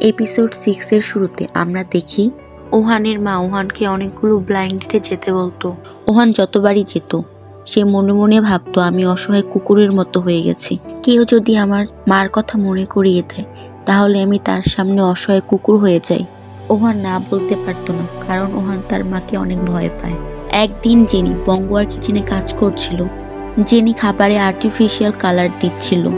Episode সিক্সের শুরুতে আমরা দেখি, ওহানের মা ওহানকে অনেকগুলো ব্লাইন্ড যেতে বলতো। ওহান যতবারই যেত, সে মনে মনে ভাবতো, আমি অসহায় কুকুরের মতো হয়ে গেছি। কেউ যদি আমার মার কথা মনে করিয়ে দেয়, তাহলে আমি তার সামনে অসহায় কুকুর হয়ে যাই। ওহান না বলতে পারতো না, কারণ ওহান তার মাকে অনেক ভয় পায়। একদিন জেনি বঙ্গোয়ার কিচেনে কাজ করছিল। জেনি খাবারে আর্টিফিশিয়াল কালার দিচ্ছিল।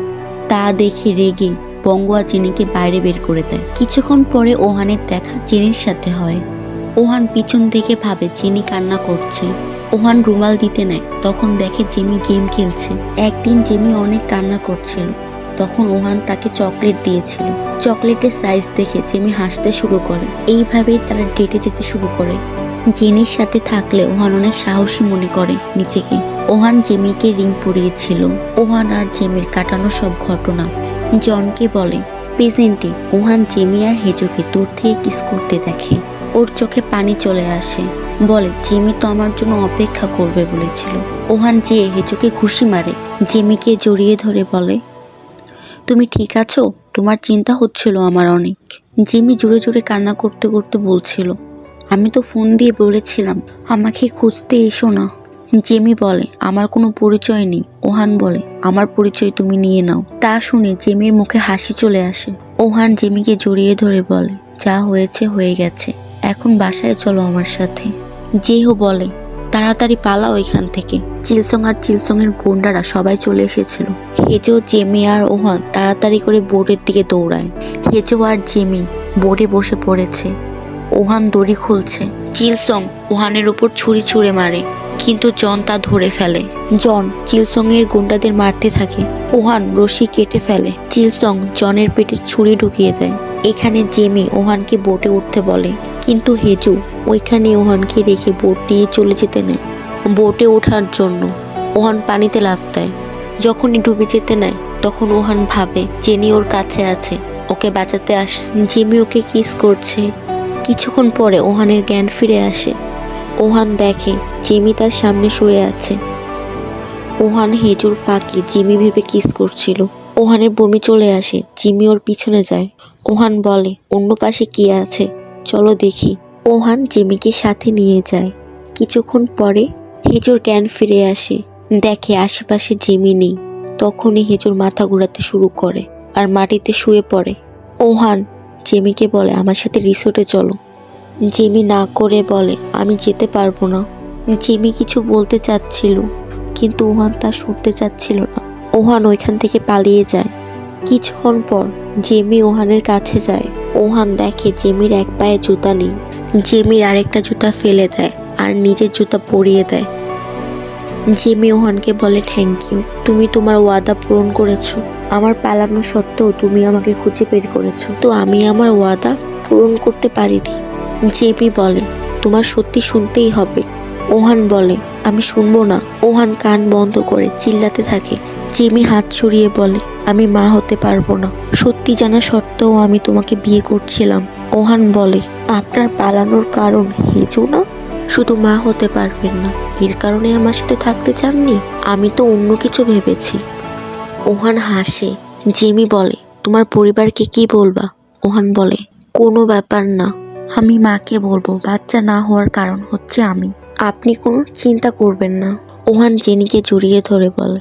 তা দেখে রেগে বঙ্গোয়া জেনিকে বাইরে বের করে দেয়। কিছুক্ষণ পরে ওহানের দেখা জেনির সাথে হয়। ওহান পিছন থেকে ভাবে জেনি কান্না করছে। ওহান রুমাল দিতে নেয়, তখন দেখে জেমি গেম খেলছে। একদিন জেমি অনেক কান্না করছিল। তখন ওহান তাকে চকলেট দিয়েছিল। চকলেটের সাইজ দেখে জেমি হাসতে শুরু করে। এইভাবেই তারা ডেটে যেতে শুরু করে। জেনির সাথে থাকলে ওহান অনেক সাহসী মনে করে নিজেকে। ওহান জেমিকে রিং পরিয়েছিল ওহান আর জেমির কাটানো সব ঘটনা। জনকে বলে প্রেজেন্টে ওহান জেমি আর হেজোকে দূর থেকে কিস করতে দেখে। ওর চোখে পানি চলে আসে। বলে, জেমি তো আমার জন্য অপেক্ষা করবে বলেছিল। ওহান যে হেজোকে খুশি মারে। জেমিকে জড়িয়ে ধরে বলে, তুমি ঠিক আছো? তোমার চিন্তা হচ্ছিল আমার অনেক। জিমি জোরে জোরে কান্না করতে করতে বলছিল আমি তো ফোন দিয়ে বলেছিলাম, আমাকে খুঁজতে এসো না। জেমি বলে, আমার কোনো পরিচয় নেই। ওহান বলে, আমার পরিচয় তুমি নিয়ে নাও। তা শুনে জেমির মুখে হাসি চলে আসে। ওহান জেমিকে জড়িয়ে ধরে বলে, যা হয়েছে হয়ে গেছে, এখন বাসায় চলো আমার সাথে। জেহো বলে, তাড়াতাড়ি পালাও এখান থেকে। চিলসং আর চিলসংয়ের গুন্ডারা সবাই চলে এসেছিল। হেজো, জেমি আর ওহান তাড়াতাড়ি করে বোর্ডের দিকে দৌড়ায়। হেজো আর জেমি বোর্ডে বসে পড়েছে। ওহান দড়ি খুলছে। চিলসং ওহানের উপর ছুরি ছুঁড়ে মারে কিন্তু জন তা ধরে ফেলে। জন চিলসং এর গুন্ডাদের মারতে থাকে ওহান রশি কেটে ফেলে। চিলসং জনের পেটে ছুরি ঢুকিয়ে দেয়। এখানে জেমি ওহানকে বোটে উঠতে বলে কিন্তু হেজু ওইখানে ওহানকে রেখে বোট নিয়ে চলে যেতে নেয়। বোটে ওঠার জন্য ওহান পানিতে লাফ দেয়। যখনই ডুবে যেতে নেয় তখন ওহান ভাবে জেনি ওর কাছে আছে ওকে বাঁচাতে আস জেমি ওকে কিস করছে। কিছুক্ষণ পরে ওহানের জ্ঞান ফিরে আসে। ওহান দেখে জিমি তার সামনে শুয়ে আছে। ওহান হেজুর পাকে জিমি ভেবে কিস করছিল। ওহানের বমি চলে আসে, জিমি ওর পিছনে যায়। ওহান বলে, অন্য পাশে কি আছে? চলো দেখি। ওহান জিমিকে সাথে নিয়ে যায়। কিছুক্ষণ পরে হেজুর জ্ঞান ফিরে আসে। দেখে আশেপাশে জিমি নেই। তখনই হেজুর মাথা ঘোরাতে শুরু করে আর মাটিতে শুয়ে পড়ে। ওহান জেমিকে বলে, আমার সাথে রিসোর্টে চলো। জেমি না করে বলে, আমি যেতে পারব না। জেমি কিছু বলতে চাচ্ছিল, কিন্তু ওহান তা শুনতে চাচ্ছিল না। ওহান ওইখান থেকে পালিয়ে যায়। কিছুক্ষণ পর জেমি ওহানের কাছে যায়। ওহান দেখে জেমির এক পায়ে জুতা নেই। জেমির আরেকটা জুতা ফেলে দেয় আর নিজের জুতা পরিয়ে দেয়। জেমি ওহানকে বলে থ্যাংক ইউ তুমি তোমার ওয়াদা পূরণ করেছ। আমার পালানো সত্ত্বেও তুমি আমাকে খুঁজে বের করেছ। তো আমি আমার ওয়াদা পূরণ করতে পারিনি। জেমি বলে, তোমার সত্যি শুনতেই হবে। ওহান বলে, আমি শুনব না। ওহান কান বন্ধ করে চিল্লাতে থাকে। জেমি হাত ছড়িয়ে বলে, আমি মা হতে পারব না। সত্যি জানা সত্ত্বেও আমি তোমাকে বিয়ে করছিলাম। ওহান বলে, আপনার পালানোর কারণ হেজো না? শুধু মা হতে পারবেন না। এর কারণে আমার সাথে থাকতে চাননি? আমি তো অন্য কিছু ভেবেছি। ওহান হাসে। জেমি বলে, তোমার পরিবারকে কি বলবা? ওহান বলে, কোনো ব্যাপার না। আমি মাকে বলব, বাচ্চা না হওয়ার কারণ হচ্ছে আমি। আপনি কোনো চিন্তা করবেন না। ওহান জেনিকে জড়িয়ে ধরে বলে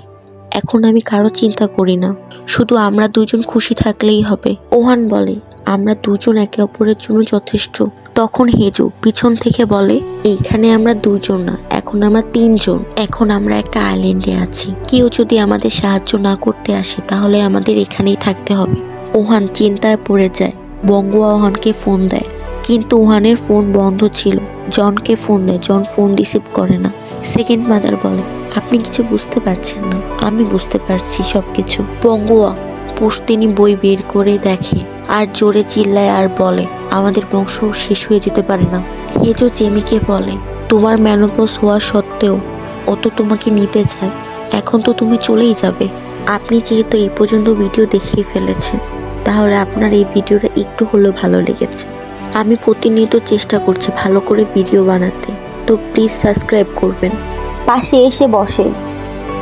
এখন আমি কারও চিন্তা করি না। শুধু আমরা দুজন খুশি থাকলেই হবে। ওহান বলে, আমরা দুজন একে অপরের জন্য যথেষ্ট। তখন হেজু পিছন থেকে বলে, এইখানে আমরা দুজন না, এখন আমরা তিনজন। এখন আমরা একটা আইল্যান্ডে আছি। কেউ যদি আমাদের সাহায্য না করতে আসে, তাহলে আমাদের এখানেই থাকতে হবে। ওহান চিন্তায় পড়ে যায়। বঙ্গুয়া ওহানকে ফোন দেয়। কিন্তু ওহানের ফোন বন্ধ ছিল। জনকে ফোন দেয়। জন ফোন রিসিভ করে না। সেকেন্ড মাদার বলে আপনি কিছু বুঝতে পারছেন না। আমি বুঝতে পারছি সব কিছু বঙ্গুয়া পুষ্টিনি বই বের করে দেখে, আর জোরে চিল্লায় আর বলে, আমাদের বংশ শেষ হয়ে যেতে পারে না। হেজো জেমিকে বলে, তোমার ম্যানোপস হওয়া সত্ত্বেও অত তোমাকে নিতে চায়। এখন তো তুমি চলেই যাবে। আপনি যেহেতু এই পর্যন্ত ভিডিও দেখিয়ে ফেলেছেন, তাহলে আপনার এই ভিডিওটা একটু হলেও ভালো লেগেছে। আমি প্রতিনিয়ত চেষ্টা করছি ভালো করে ভিডিও বানাতে। তো প্লিজ সাবস্ক্রাইব করবেন। পাশে এসে বসে।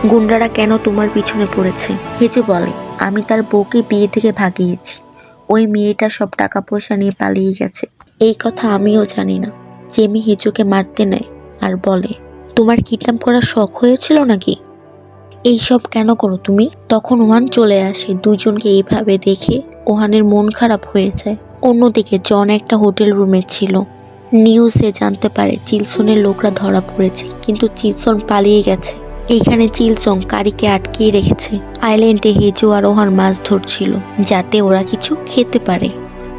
গুন্ডারা কেন তোমার পিছনে পড়েছে? হেজু বলে আমি তার বউকে বিয়ে থেকে ভাগিয়েছি। ওই মেয়েটা সব টাকা পয়সা নিয়ে পালিয়ে গেছে। এই কথা আমিও জানি না। জেমি হিজুকে মারতে নেয় আর বলে তোমার কিডন্যাপ করার শখ হয়েছিল নাকি? এইসব কেন করো তুমি? তখন ওহান চলে আসে। দুজনকে এইভাবে দেখে ওহানের মন খারাপ হয়ে যায়। অন্যদিকে জন একটা হোটেল রুমে ছিল। নিউজে জানতে পারে চিলসনের লোকরা ধরা পড়েছে, কিন্তু চিলসন পালিয়ে গেছে। এখানে চিলসং কারিকে আটকিয়ে রেখেছে। আইল্যান্ডে হেজো আর ওহার মাছ ধরছিল, যাতে ওরা কিছু খেতে পারে।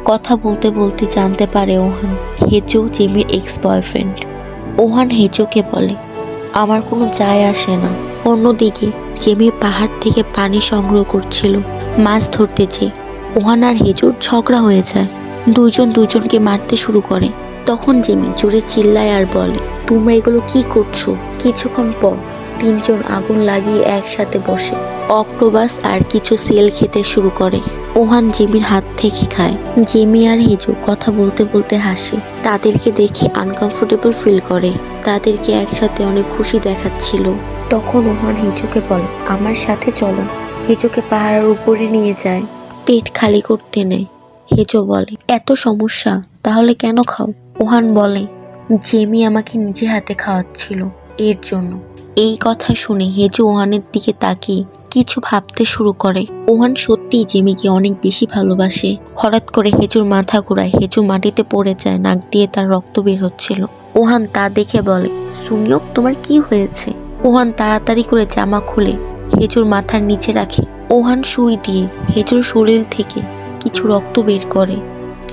কথা বলতে বলতে জানতে পারে ওহান, হেজো জেমির এক্স বয়ফ্রেন্ড ওহান হেজোকে বলে, আমার কোনো যায় আসে না। অন্যদিকে, জেমি পাহাড় থেকে পানি সংগ্রহ করছিল, মাছ ধরতে চেয়ে ওহান আর হেজোর ঝগড়া হয়ে যায়। দুজন দুজনকে মারতে শুরু করে। তখন জেমি জোরে চিল্লায় আর বলে, তোমরা এগুলো কি করছ? কিছুক্ষণ পর তিনজন আগুন লাগিয়ে একসাথে বসে অক্টোবাস আর কিছু সেল খেতে শুরু করে। ওহান জেমির হাত থেকে খায়। জেমি আর হেজু কথা বলতে বলতে হাসে। তাদেরকে দেখে আনকমফোর্টেবল ফিল করে। তাদেরকে একসাথে অনেক খুশি দেখাচ্ছিল। তখন ওহান হেজুকে বলে, আমার সাথে চলো। হেজুকে পাহাড়ের উপরে নিয়ে যায়। পেট খালি করতে নেয় হেজো বলে, এত সমস্যা, তাহলে কেন খাও? ওহান বলে, জেমি আমাকে নিজে হাতে খাওয়াচ্ছিল এর জন্য। এই কথা শুনে হেজু ওহানের দিকে তাকিয়ে কিছু ভাবতে শুরু করে। ওহান সত্যিই জেমিকে অনেক বেশি ভালোবাসে। হঠাৎ করে হেজুর মাথা ঘোরায়। হেজু মাটিতে পড়ে যায়, নাক দিয়ে তার রক্ত বের হচ্ছিল। ওহান তা দেখে বলে সুনিয়ক তোমার কি হয়েছে? ওহান তাড়াতাড়ি করে জামা খুলে হেজুর মাথার নিচে রাখে। ওহান সুই দিয়ে হেজুর শরীর থেকে কিছু রক্ত বের করে।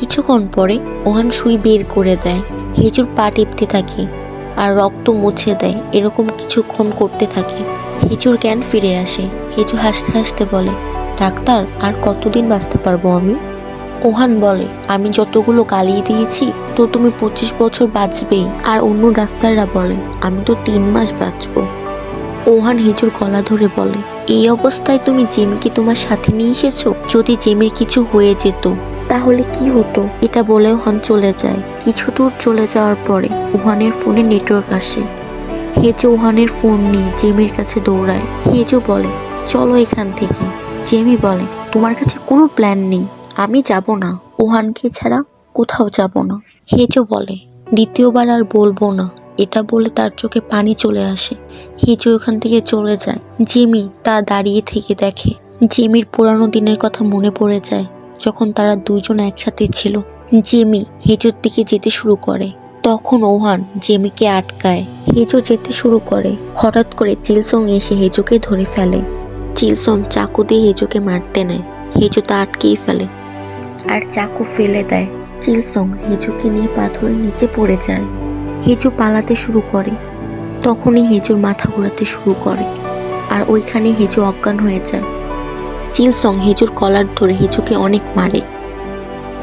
কিছুক্ষণ পরে ওহান সুই বের করে দেয়। হেজুর পা টিপতে থাকে আর রক্ত মুছে দেয়, এরকম কিছুক্ষণ করতে থাকে। হেজুর জ্ঞান ফিরে আসে। হেজু হাসতে হাসতে বলে, ডাক্তার, আর কতদিন বাঁচতে পারব আমি? ওহান বলে, আমি যতগুলো গালিয়ে দিয়েছি, তো তুমি পঁচিশ বছর বাঁচবেই। আর অন্য ডাক্তাররা বলে, আমি তো তিন মাস বাঁচবো। ওহান হেজুর গলা ধরে বলে, এই অবস্থায় তুমি জেমিকে তোমার সাথে নিয়ে এসেছ? যদি জেমির কিছু হয়ে যেত তাহলে কি হতো? এটা বলে ওহান চলে যায়। কিছু দূর চলে যাওয়ার পরে ওহানের ফোনে নেটওয়ার্ক আসে। হেজো ওহানের ফোন নিয়ে জেমির কাছে দৌড়ায় হেজো বলে, চলো এখান থেকে। জেমি বলে, তোমার কাছে কোনো প্ল্যান নেই, আমি যাব না। ওহানকে ছাড়া কোথাও যাব না। হেজো বলে, দ্বিতীয়বার আর বলব না। এটা বলে তার চোখে পানি চলে আসে। হিজু ওখান থেকে চলে যায়, জিমি তা দাঁড়িয়ে থেকে দেখে। জিমির পুরানো দিনের কথা মনে পড়ে যায়। যখন তারা দুজন একসাথে ছিল, জেমি হিজুর দিকে যেতে শুরু করে। তখন ওহান জেমিকে আটকায় হেজো যেতে শুরু করে। হঠাৎ করে চিলসং এসে হেজোকে ধরে ফেলে। চিলসং চাকু দিয়ে হেজোকে মারতে নেয়। হেজো তা আটকেই ফেলে আর চাকু ফেলে দেয়। চিলসং হেজুকে নিয়ে পাথরের নিচে পড়ে যায়। হেজু পালাতে শুরু করে। তখনই হেজুর মাথা ঘোরাতে শুরু করে। আর ওইখানে হেজু অজ্ঞান হয়ে যায়। চিলসং হেজুর কলার ধরে হেজুকে অনেক মারে।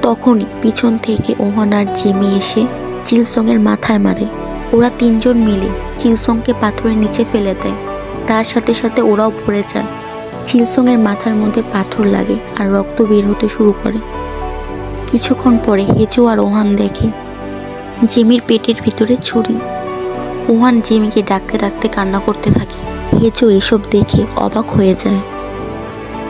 তখনই পিছন থেকে ওহান আর জিমি এসে চিলসংয়ের মাথায় মারে। ওরা তিনজন মিলে চিলসংকে পাথরের নিচে ফেলে দেয়। তার সাথে সাথে ওরাও পড়ে যায়। চিলসংয়ের মাথার মধ্যে পাথর লাগে আর রক্ত বের হতে শুরু করে। কিছুক্ষণ পরে হেজু আর ওহান দেখে জেমির পেটের ভিতরে ছুরি। ওহান জেমিকে ডাকতে ডাকতে কান্না করতে থাকে। হেজো এসব দেখে অবাক হয়ে যায়।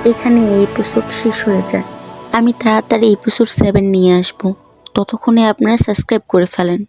এখানে এই এপিসোড শেষ হয়ে যায়। আমি তাড়াতাড়ি এপিসোড সেভেন নিয়ে আসব। ততক্ষণে আপনারা সাবস্ক্রাইব করে ফেলেন।